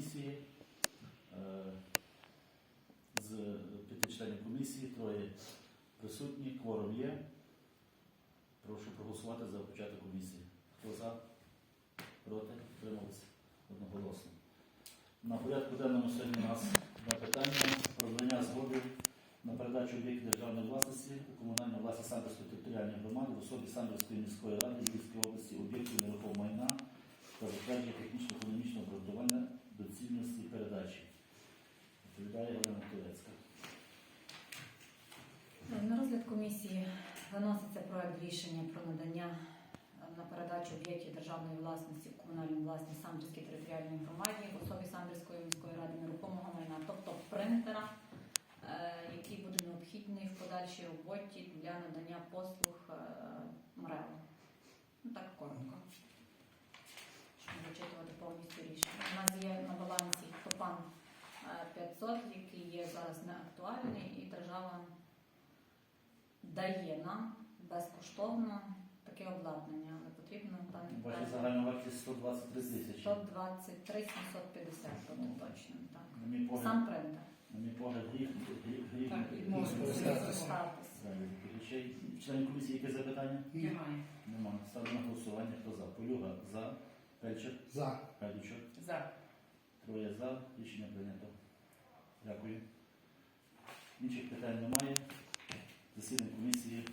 комісії. Е, З п'яти членів комісії троє присутні, кворум є. Прошу проголосувати за початок комісії. Хто за? Проти? Утрималися? Одноголосно. На порядку денному сьогодні у нас два питання про надання згоди на передачу об'єктів державної власності у комунальну власність Самбірської територіальної громади в особі Самбірської міської ради Львівської області об'єктів нерухомого майна та затвердження технічно-економічного рішення про надання е, на передачу об'єктів державної власності в комунальну власність Самбірській територіальній громаді в особі Самбірської міської ради нерухомого майна, тобто принтера, е, який буде необхідний в подальшій роботі для надання послуг е, Ну так коротко. Щоб не зачитувати повністю рішення. У нас є на балансі КОПАН е, 500, який є зараз неактуальний, і держава дає нам безкоштовно таке обладнання, але потрібно там Ваша загальна вартість 123 тисячі. 123 750 бути точно. Так. На мій погляд, Сам принтер. на мій погляд, гріх, гріх, гріх, Так, скористатися. Членів комісії, яке запитання? Немає. Нема. Ставлю на голосування. Хто за? Полюга за. Пельчик. За. Гадючок. За. Троє за. Рішення прийнято. Дякую. Інших питань немає. Засідання комісії